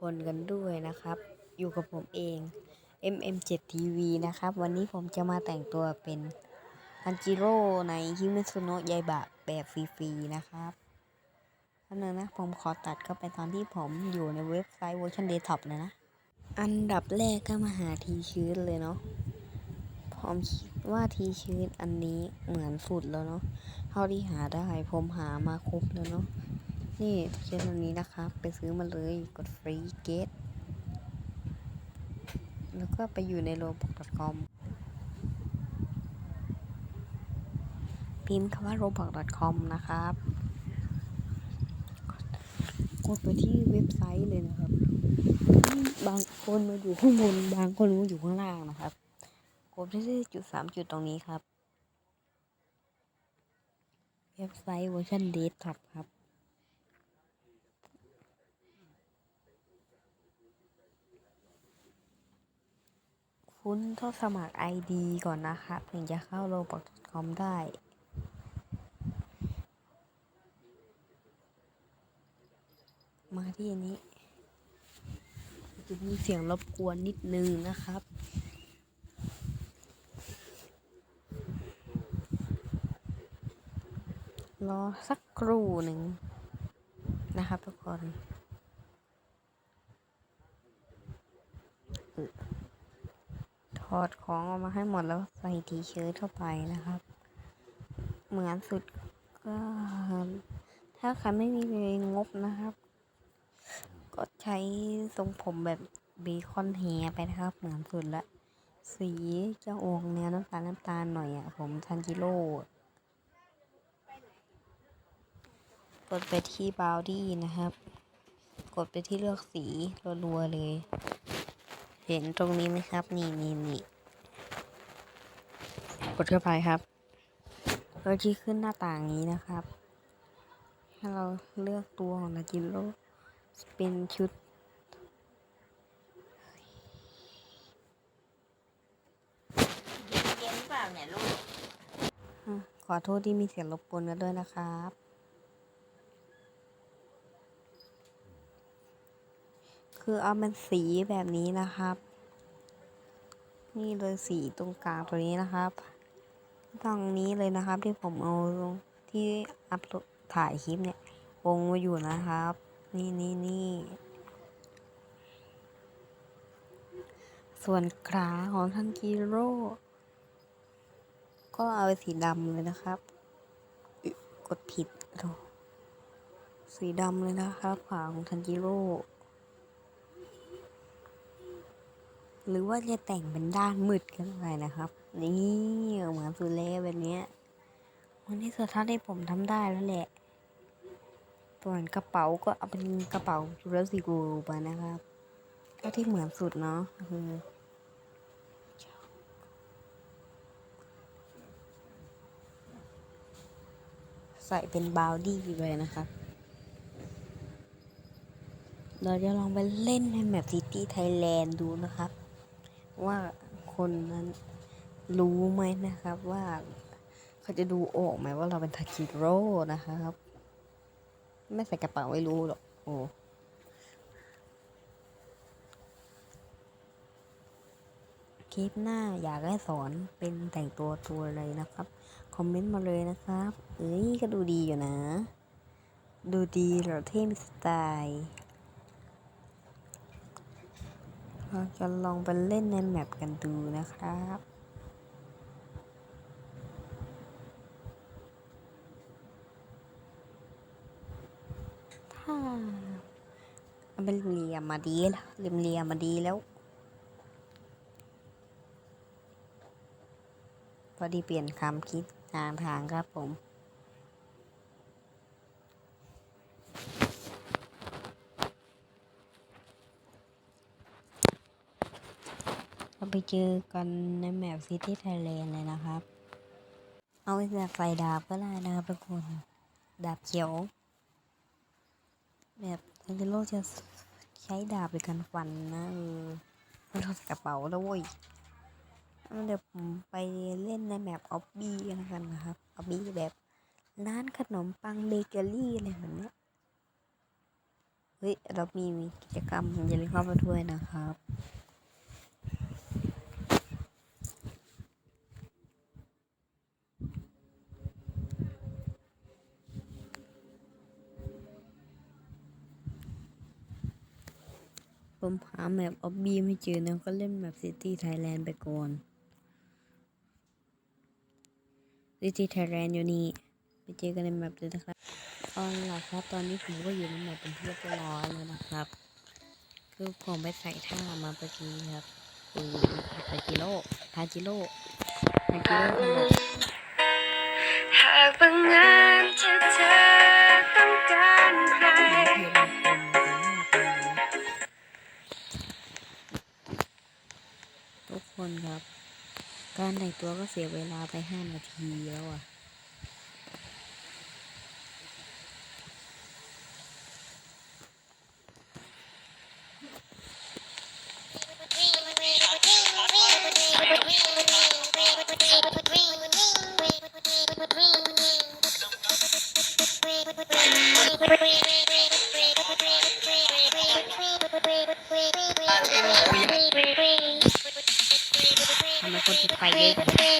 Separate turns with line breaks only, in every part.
คนกันด้วยนะครับ อยู่กับผมเอง MM7 TV นะครับ วันนี้ผมจะมาแต่งตัวเป็นทันจิโร่ในฮิเมซุโนะยายบะแบบฟรีๆนะครับอันนึงนะ ผมขอตัดเข้าไปตอนที่ผมอยู่ในเว็บไซต์เวอร์ชันเดสก์ท็อปเลยนะ อันดับแรกก็มาหาทีชื้นเลยเนาะผมคิดว่าทีชื้นอันนี้เหมือนสุดแล้วเนาะเท่าที่หาได้ผมหามาครบแล้วเนาะ นี่เช่นวันนี้นะครับไปซื้อมาเลยกดฟรีเกตแล้วก็ไปอยู่ในโลบอก .com พิมพ์คำว่า roblox.com นะครับกดไปที่เว็บไซต์เลยนะครับ บางคนมาอยู่ข้างบน บางคนมาอยู่ข้างล่างนะครับกดที่จุดสามจุดตรงนี้ครับ เว็บไซต์เวอร์ชันเดสก์ท็อปครับ คุณต้องสมัคร ID ก่อนนะครับถึงจะเข้า roblox.com ได้ มาที่อันนี้ จะมีเสียงรบกวนนิดนึงนะครับรอสักครู่หนึ่งนะครับทุกคน อดของออกมาให้หมดแล้วใส่ทีเชิ้ตเข้าไปนะครับ เหมือนสุดก็ถ้าใครไม่มีงบนะครับ ก็ใช้ทรงผมแบบเบคอนแฮร์ไปนะครับ เหมือนสุดละสีจะออกแนวน้ำตาลน้ำตาลหน่อยอะ่ะ ผมทันจิโร่กดไปที่บาวดี้นะครับ กดไปที่เลือกสีรัวๆเลย เห็นตรงนี้ไหมครับ นี่นี่นี่กดเข้าไปครับก็ที่ขึ้นหน้าต่างนี้นะครับให้เราเลือกตัวของนาจิโร่เป็นชุด
เย็นเปล่าเนี่ยลูก
อะขอโทษที่มีเสียงรบกวนกันด้วยนะครับ คือเอาเป็นสีแบบนี้นะครับ นี่เลยสีตรงกลางตัวนี้นะครับตรงนี้เลยนะครับที่ผมเอาที่อัพโหลดถ่ายคลิปเนี่ยวงมาอยู่นะครับ นี่นี่นี่ส่วนขาของทันจิโร่ก็เอาสีดำเลยนะครับ กดผิดโถสีดำเลยนะครับขาของทันจิโร่ หรือว่าจะแต่งเป็นด้านมืดก็ได้นะครับ นี่เหมือนสุดแล้วแบบนี้วันนี้สุดท้ายที่ผมทำได้แล้วแหละส่วนกระเป๋าก็เอาเป็นกระเป๋าจูราสสิกูไปนะครับก็ที่เหมือนสุดเนาะคือใส่เป็นบาวดี้ไปนะครับ เราจะลองไปเล่นในแมปซิตี้ไทยแลนด์ดูนะครับ ว่าคนนั้นรู้ไหมนะครับว่าเขาจะดูออกไหมว่าเราเป็นทาคิโร่นะครับ ไม่ใส่กระเป๋าไม่รู้หรอกโอ้คลิปหน้าอยากให้สอนเป็นแต่งตัวตัวอะไรนะครับ คอมเมนต์มาเลยนะครับ เอ้ยก็ดูดีอยู่นะ ดูดีเรอเท่มีสไตล์ เราจะลองไปเล่นในแมปกันดูนะครับถ้ามันเป็นเหลี่ยมมาดีแล้วเหลี่ยมเหลี่ยมมาดีแล้ว พอดีเปลี่ยนคำคิดทางทางครับผม เรา ไปเจอกันในแมปซิตี้ไทยแลนด์เลยนะครับ เอาแบบไฟดาบก็ได้นะครับทุกคน ดาบเขียว แบบทันจิโร่จะใช้ดาบในการฟันนะเออไม่ทอดกระเป๋าแล้วเว้ยเดี๋ยวผมไปเล่นในแมปออบบี้กันนะครับออบบี้แบบร้านขนมปังเบเกอรี่อะไรแบบนี้เฮ้ย เรามีมีกิจกรรมอย่าลืมเข้ามาด้วยนะครับ ผมหาแมปออบบี้ไม่เจอนะก็เล่นแมปซิตี้ไทยแลนด์ไปก่อนซิตี้ไทยแลนด์อยู่นี่ไปเจอกันในแมปเลยนะครับเอาล่ะครับตอนนี้ผมก็อยู่ในแมปเป็นที่เรียบร้อยแล้วนะครับ คือผมไปใส่ท่ามาเมื่อกี้ครับอือทาจิโร่ทาจิโร่ทาจิโร่หา
กบังเอิญเธอ การ
แต่งตัวก็เสียเวลาไปห้านาทีแล้วอะ ไ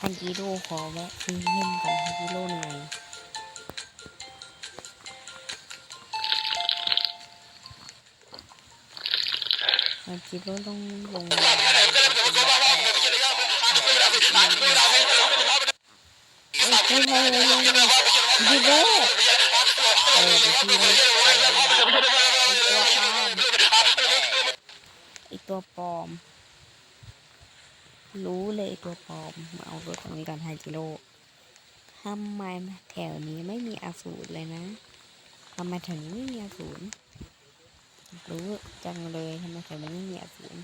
ฮันกีโร่ขอวะซื้อเยี่ยมกันฮันกีโร่หน่อย ทันจิโร่ต้องลงมาเฮ้ยเฮ้ยเฮ้ยดิโร่เออไปที่นี่ไอตัวปลอมไอตัวปอม รู้เลยไอตัวปลอม มาเอารถตรงนี้กันไฮจิโร่ทำไมแถวนี้ไม่มีอาสูรเลยนะทำไมแถวนี้ไม่มีอาสูร รู้จังเลยทำไมแถวนี้ไม่มีอาสูร